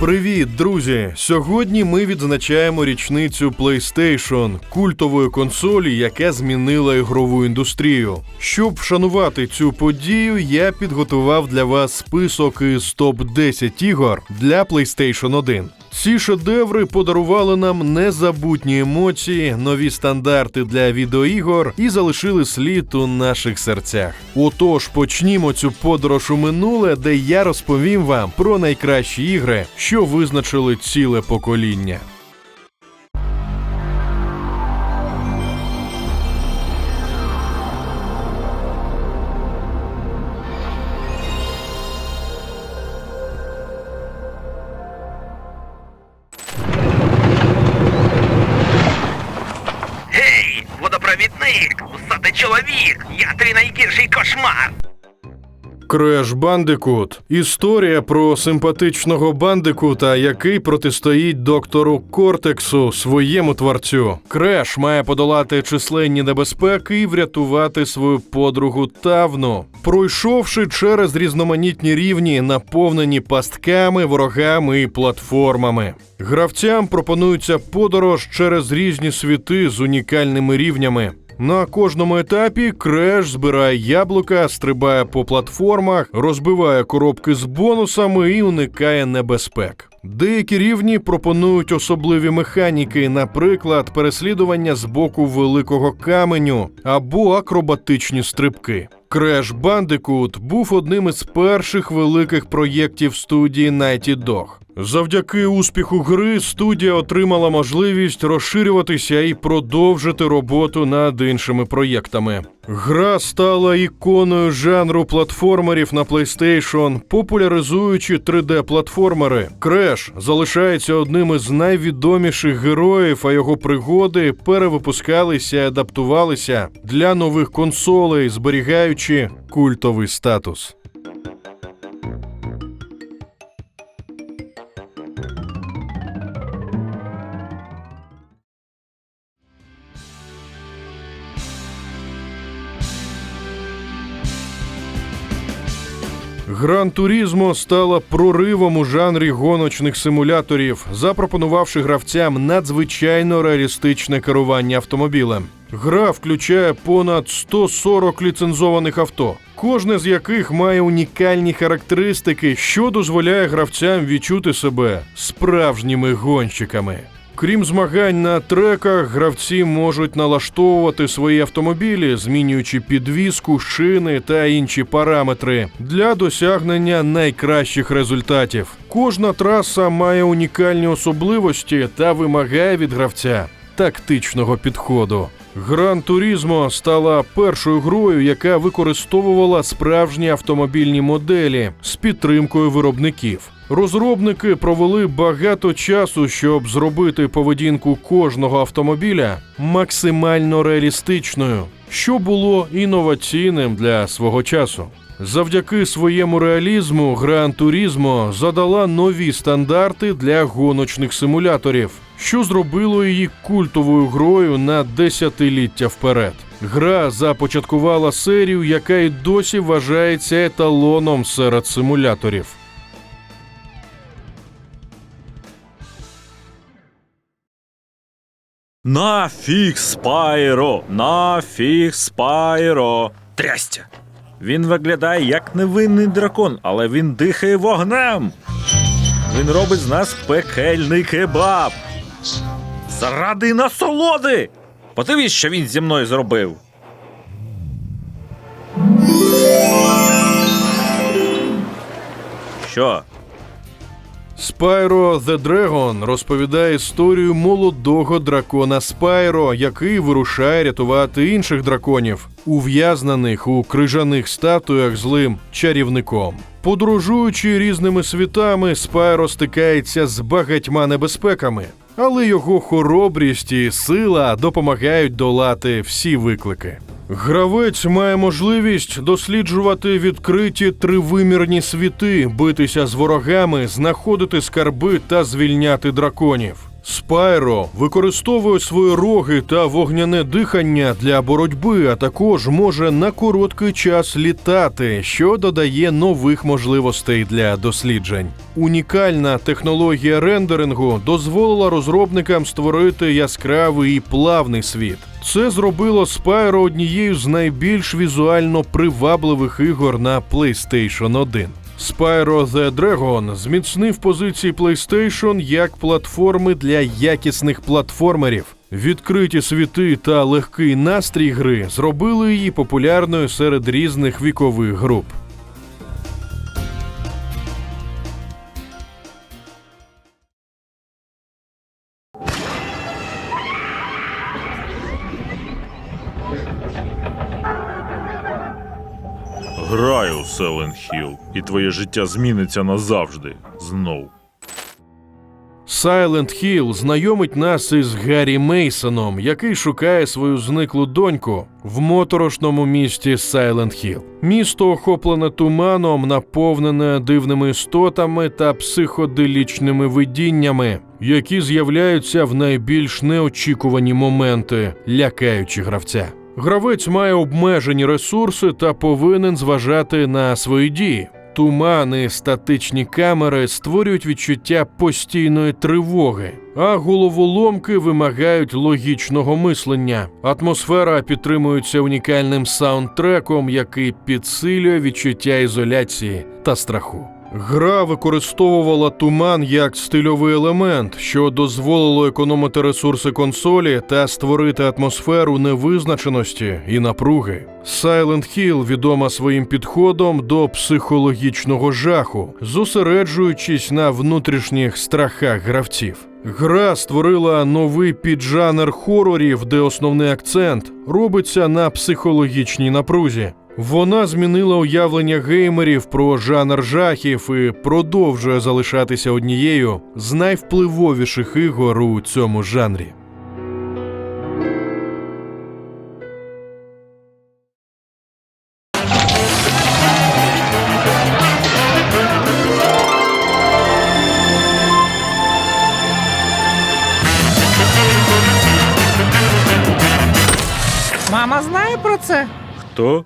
Привіт, друзі! Сьогодні ми відзначаємо річницю PlayStation, культової консолі, яка змінила ігрову індустрію. Щоб вшанувати цю подію, я підготував для вас список із топ 10 ігор для PlayStation 1. Ці шедеври подарували нам незабутні емоції, нові стандарти для відеоігор і залишили слід у наших серцях. Отож, почнімо цю подорож у минуле, де я розповім вам про найкращі ігри, що визначили ціле покоління. Креш Бандикут історія про симпатичного бандикута, який протистоїть доктору Кортексу, своєму творцю. Креш має подолати численні небезпеки і врятувати свою подругу Тавну, пройшовши через різноманітні рівні, наповнені пастками, ворогами і платформами. Гравцям пропонується подорож через різні світи з унікальними рівнями. На кожному етапі креш збирає яблука, стрибає по платформах, розбиває коробки з бонусами і уникає небезпек. Деякі рівні пропонують особливі механіки, наприклад, переслідування з боку великого каменю або акробатичні стрибки. Crash Bandicoot був одним із перших великих проєктів студії Nighty Dog. Завдяки успіху гри студія отримала можливість розширюватися і продовжити роботу над іншими проєктами. Гра стала іконою жанру платформерів на PlayStation, популяризуючи 3D-платформери. Креш залишається одним із найвідоміших героїв, а його пригоди перевипускалися і адаптувалися для нових консолей, зберігаючи культовий статус. Гран Турізмо стала проривом у жанрі гоночних симуляторів, запропонувавши гравцям надзвичайно реалістичне керування автомобілем. Гра включає понад 140 ліцензованих авто, кожне з яких має унікальні характеристики, що дозволяє гравцям відчути себе справжніми гонщиками. Крім змагань на треках, гравці можуть налаштовувати свої автомобілі, змінюючи підвіску, шини та інші параметри для досягнення найкращих результатів. Кожна траса має унікальні особливості та вимагає від гравця тактичного підходу. Гран Турізмо стала першою грою, яка використовувала справжні автомобільні моделі з підтримкою виробників. Розробники провели багато часу, щоб зробити поведінку кожного автомобіля максимально реалістичною, що було інноваційним для свого часу. Завдяки своєму реалізму Гран Турізмо задала нові стандарти для гоночних симуляторів, що зробило її культовою грою на десятиліття вперед. Гра започаткувала серію, яка й досі вважається еталоном серед симуляторів. Нафіг Спайро! Нафіг Спайро! Трястя! Він виглядає як невинний дракон, але він дихає вогнем. Він робить з нас пекельний кебаб. Заради насолоди! Подивись, що він зі мною зробив. Що? Спайро The Dragon розповідає історію молодого дракона Спайро, який вирушає рятувати інших драконів, ув'язнених у крижаних статуях злим чарівником. Подорожуючи різними світами, Спайро стикається з багатьма небезпеками, але його хоробрість і сила допомагають долати всі виклики. Гравець має можливість досліджувати відкриті тривимірні світи, битися з ворогами, знаходити скарби та звільняти драконів. Спайро використовує свої роги та вогняне дихання для боротьби, а також може на короткий час літати, що додає нових можливостей для досліджень. Унікальна технологія рендерингу дозволила розробникам створити яскравий і плавний світ. Це зробило Спайро однією з найбільш візуально привабливих ігор на PlayStation 1. Spyro The Dragon зміцнив позиції PlayStation як платформи для якісних платформерів. Відкриті світи та легкий настрій гри зробили її популярною серед різних вікових груп. Hill, і твоє життя зміниться назавжди. Знов. Silent Hill знайомить нас із Гаррі Мейсоном, який шукає свою зниклу доньку в моторошному місті Silent Hill. Місто охоплене туманом, наповнене дивними істотами та психоделічними видіннями, які з'являються в найбільш неочікувані моменти, лякаючи гравця. Гравець має обмежені ресурси та повинен зважати на свої дії. Тумани, статичні камери створюють відчуття постійної тривоги, а головоломки вимагають логічного мислення. Атмосфера підтримується унікальним саундтреком, який підсилює відчуття ізоляції та страху. Гра використовувала туман як стильовий елемент, що дозволило економити ресурси консолі та створити атмосферу невизначеності і напруги. Silent Hill відома своїм підходом до психологічного жаху, зосереджуючись на внутрішніх страхах гравців. Гра створила новий піджанр хорорів, де основний акцент робиться на психологічній напрузі. Вона змінила уявлення геймерів про жанр жахів і продовжує залишатися однією з найвпливовіших ігор у цьому жанрі. Мама знає про це? Хто?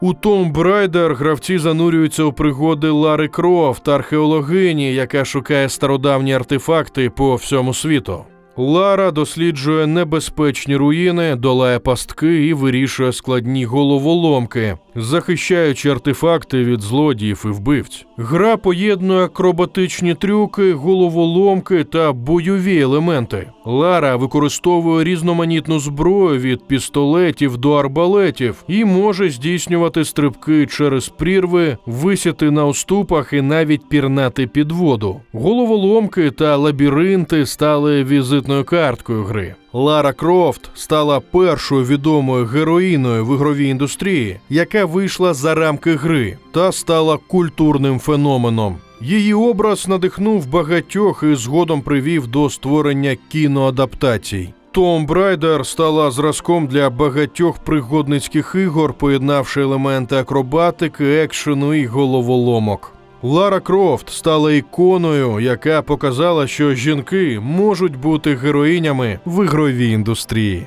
У Tomb Raider гравці занурюються у пригоди Лари Крофт, археологині, яка шукає стародавні артефакти по всьому світу. Лара досліджує небезпечні руїни, долає пастки і вирішує складні головоломки, захищаючи артефакти від злодіїв і вбивць. Гра поєднує акробатичні трюки, головоломки та бойові елементи. Лара використовує різноманітну зброю від пістолетів до арбалетів і може здійснювати стрибки через прірви, висіти на уступах і навіть пірнати під воду. Головоломки та лабіринти стали візитною карткою гри. Лара Крофт стала першою відомою героїною в ігровій індустрії, яка вийшла за рамки гри та стала культурним феноменом. Її образ надихнув багатьох і згодом привів до створення кіноадаптацій. Tomb Raider стала зразком для багатьох пригодницьких ігор, поєднавши елементи акробатики, екшену і головоломок. Лара Крофт стала іконою, яка показала, що жінки можуть бути героїнями в ігровій індустрії.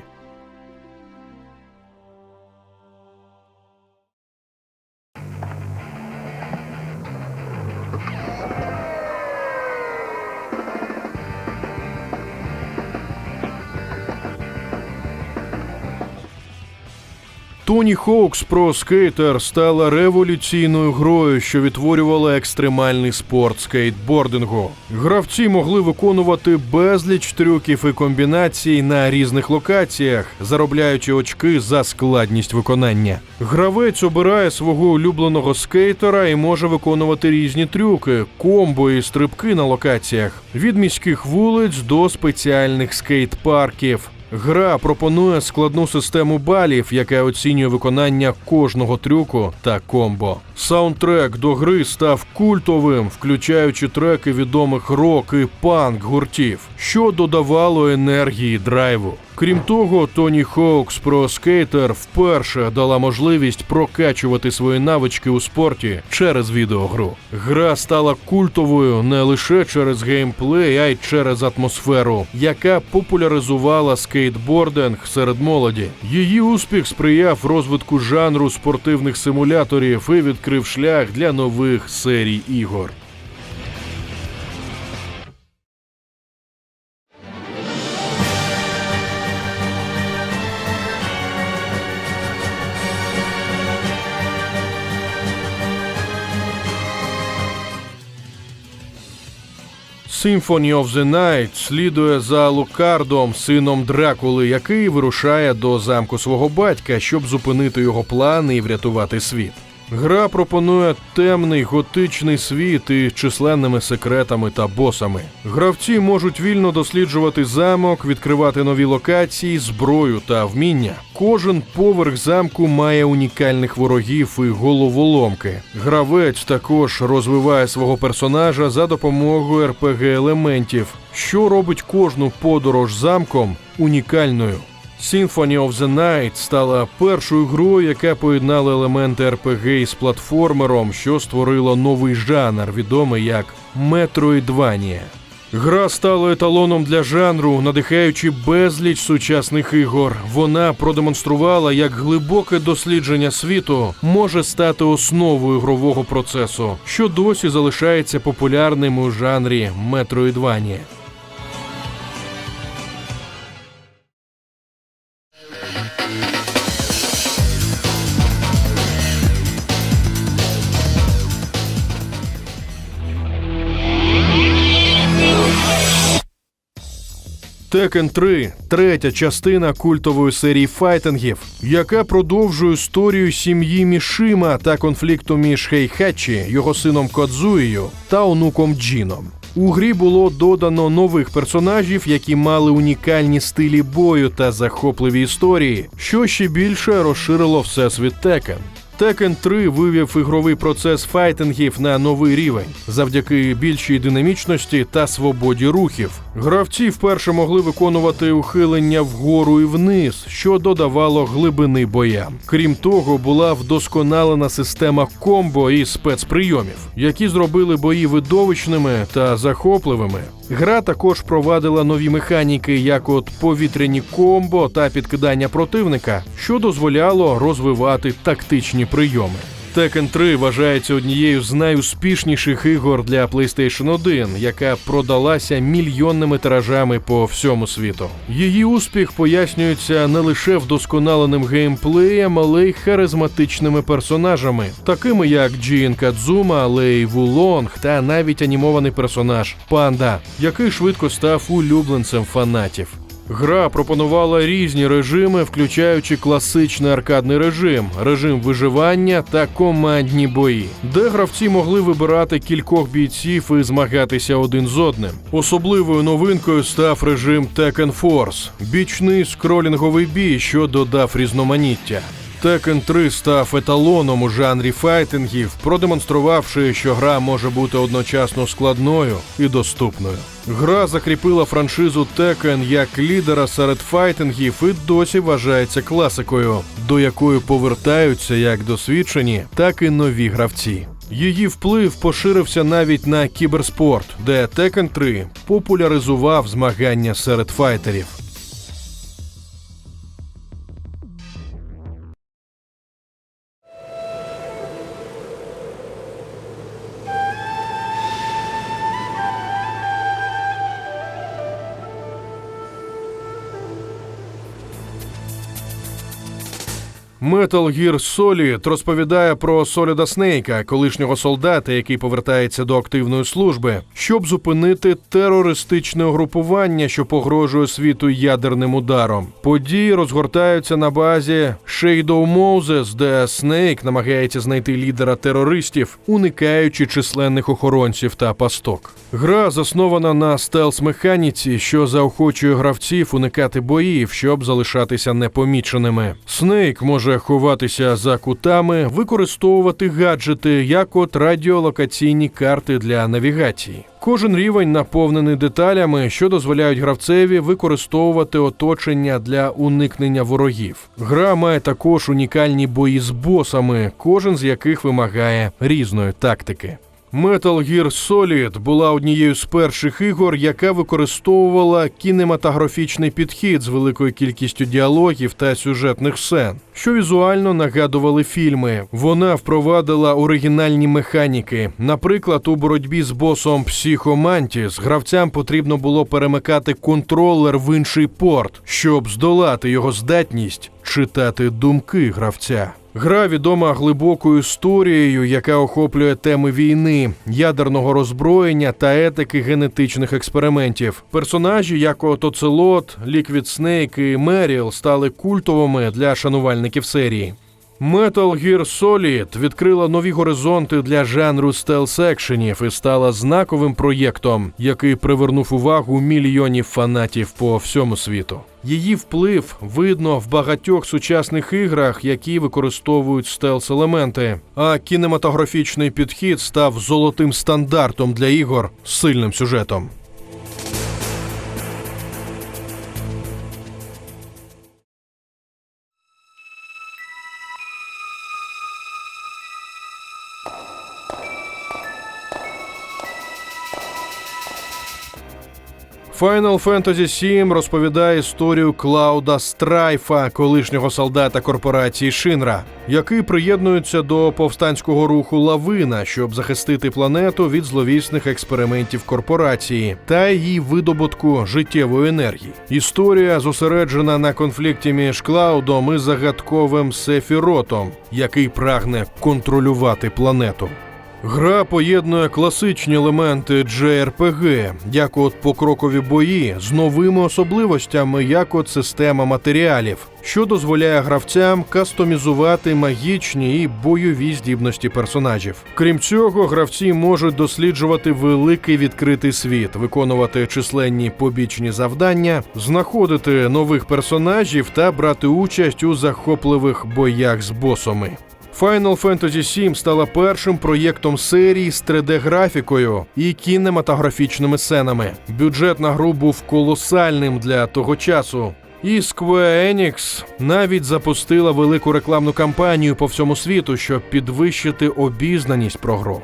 Тоні Хоукс Pro Skater стала революційною грою, що відтворювала екстремальний спорт скейтбордингу. Гравці могли виконувати безліч трюків і комбінацій на різних локаціях, заробляючи очки за складність виконання. Гравець обирає свого улюбленого скейтера і може виконувати різні трюки, комбо і стрибки на локаціях від міських вулиць до спеціальних скейт-парків. Гра пропонує складну систему балів, яка оцінює виконання кожного трюку та комбо. Саундтрек до гри став культовим, включаючи треки відомих рок і панк гуртів, що додавало енергії драйву. Крім того, Тоні Хоукс про скейтер вперше дала можливість прокачувати свої навички у спорті через відеогру. Гра стала культовою не лише через геймплей, а й через атмосферу, яка популяризувала скейтбординг серед молоді. Її успіх сприяв розвитку жанру спортивних симуляторів і відкрив шлях для нових серій ігор. Symphony of the Night слідує за Лукардом, сином Дракули, який вирушає до замку свого батька, щоб зупинити його плани і врятувати світ. Гра пропонує темний готичний світ із численними секретами та босами. Гравці можуть вільно досліджувати замок, відкривати нові локації, зброю та вміння. Кожен поверх замку має унікальних ворогів і головоломки. Гравець також розвиває свого персонажа за допомогою рпг елементів, що робить кожну подорож замком унікальною. Symphony of the Night стала першою грою, яка поєднала елементи РПГ із платформером, що створило новий жанр, відомий як Metroidvania. Гра стала еталоном для жанру, надихаючи безліч сучасних ігор. Вона продемонструвала, як глибоке дослідження світу може стати основою ігрового процесу, що досі залишається популярним у жанрі Metroidvania. Tekken 3 – третя частина культової серії файтингів, яка продовжує історію сім'ї Мішима та конфлікту між Хейхачі, його сином Кодзуєю та онуком Джіном. У грі було додано нових персонажів, які мали унікальні стилі бою та захопливі історії, що ще більше розширило всесвіт Tekken. Tekken 3 вивів ігровий процес файтингів на новий рівень завдяки більшій динамічності та свободі рухів. Гравці вперше могли виконувати ухилення вгору і вниз, що додавало глибини боям. Крім того, була вдосконалена система комбо і спецприйомів, які зробили бої видовищними та захопливими. Гра також провадила нові механіки, як от повітряні комбо та підкидання противника, що дозволяло розвивати тактичні прийоми. Tekken 3 вважається однією з найуспішніших ігор для PlayStation 1, яка продалася мільйонними тиражами по всьому світу. Її успіх пояснюється не лише вдосконаленим геймплеєм, але й харизматичними персонажами, такими як Джін Кадзума, Лей Вулонг та навіть анімований персонаж Панда, який швидко став улюбленцем фанатів. Гра пропонувала різні режими, включаючи класичний аркадний режим, режим виживання та командні бої, де гравці могли вибирати кількох бійців і змагатися один з одним. Особливою новинкою став режим Tekken Force – бічний скролінговий бій, що додав різноманіття. Tekken 3 став еталоном у жанрі файтингів, продемонструвавши, що гра може бути одночасно складною і доступною. Гра закріпила франшизу Tekken як лідера серед файтингів і досі вважається класикою, до якої повертаються як досвідчені, так і нові гравці. Її вплив поширився навіть на кіберспорт, де Tekken 3 популяризував змагання серед файтерів. Metal Gear Solid розповідає про Соліда Снейка, колишнього солдата, який повертається до активної служби, щоб зупинити терористичне угрупування, що погрожує світу ядерним ударом. Події розгортаються на базі Shadow Moses, де Снейк намагається знайти лідера терористів, уникаючи численних охоронців та пасток. Гра заснована на стелс-механіці, що заохочує гравців уникати боїв, щоб залишатися непоміченими. Снейк може може ховатися за кутами, використовувати гаджети як от радіолокаційні карти для навігації. Кожен рівень наповнений деталями, що дозволяють гравцеві використовувати оточення для уникнення ворогів. Гра має також унікальні бої з босами, кожен з яких вимагає різної тактики. Metal Gear Solid була однією з перших ігор, яка використовувала кінематографічний підхід з великою кількістю діалогів та сюжетних сцен, що візуально нагадували фільми. Вона впровадила оригінальні механіки. Наприклад, у боротьбі з босом Психомантіс гравцям потрібно було перемикати контролер в інший порт, щоб здолати його здатність читати думки гравця. Гра відома глибокою історією, яка охоплює теми війни, ядерного роззброєння та етики генетичних експериментів. Персонажі, як Отоцелот, Ліквід Снейк і Меріл, стали культовими для шанувальників серії. Metal Gear Solid відкрила нові горизонти для жанру стелс-екшенів і стала знаковим проєктом, який привернув увагу мільйонів фанатів по всьому світу. Її вплив видно в багатьох сучасних іграх, які використовують стелс-елементи. А кінематографічний підхід став золотим стандартом для ігор з сильним сюжетом. Final Fantasy VII розповідає історію Клауда Страйфа, колишнього солдата корпорації Шинра, який приєднується до повстанського руху Лавина, щоб захистити планету від зловісних експериментів корпорації та її видобутку життєвої енергії. Історія зосереджена на конфлікті між Клаудом і загадковим Сефіротом, який прагне контролювати планету. Гра поєднує класичні елементи JRPG, як от покрокові бої, з новими особливостями, як от система матеріалів, що дозволяє гравцям кастомізувати магічні і бойові здібності персонажів. Крім цього, гравці можуть досліджувати великий відкритий світ, виконувати численні побічні завдання, знаходити нових персонажів та брати участь у захопливих боях з босами. Final Fantasy VII стала першим проєктом серії з 3D-графікою і кінематографічними сценами. Бюджет на гру був колосальним для того часу. І Square Enix навіть запустила велику рекламну кампанію по всьому світу, щоб підвищити обізнаність про гру.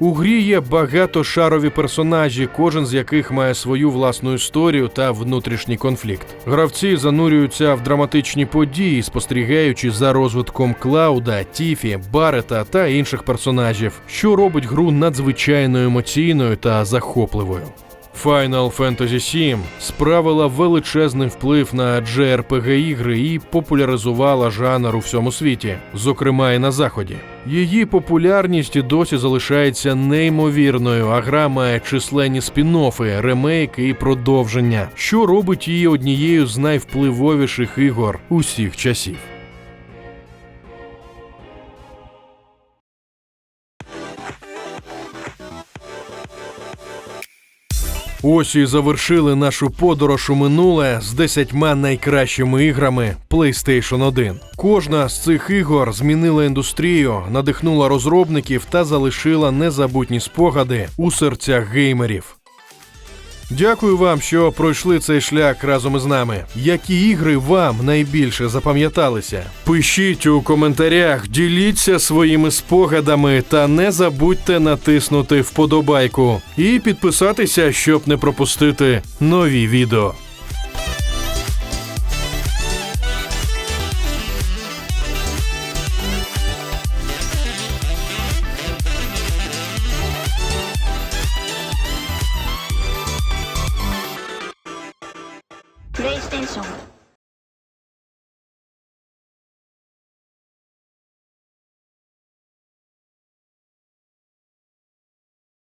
У грі є багатошарові персонажі, кожен з яких має свою власну історію та внутрішній конфлікт. Гравці занурюються в драматичні події, спостерігаючи за розвитком Клауда, Тіфі, Барета та інших персонажів, що робить гру надзвичайно емоційною та захопливою. Final Fantasy VII справила величезний вплив на JRPG ігри і популяризувала жанр у всьому світі, зокрема і на заході. Її популярність і досі залишається неймовірною, а гра має численні спін-оффи, ремейки і продовження, що робить її однією з найвпливовіших ігор усіх часів. Ось і завершили нашу подорож у минуле з десятьма найкращими іграми PlayStation 1. Кожна з цих ігор змінила індустрію, надихнула розробників та залишила незабутні спогади у серцях геймерів. Дякую вам, що пройшли цей шлях разом із нами. Які ігри вам найбільше запам'яталися? Пишіть у коментарях, діліться своїми спогадами та не забудьте натиснути вподобайку і підписатися, щоб не пропустити нові відео.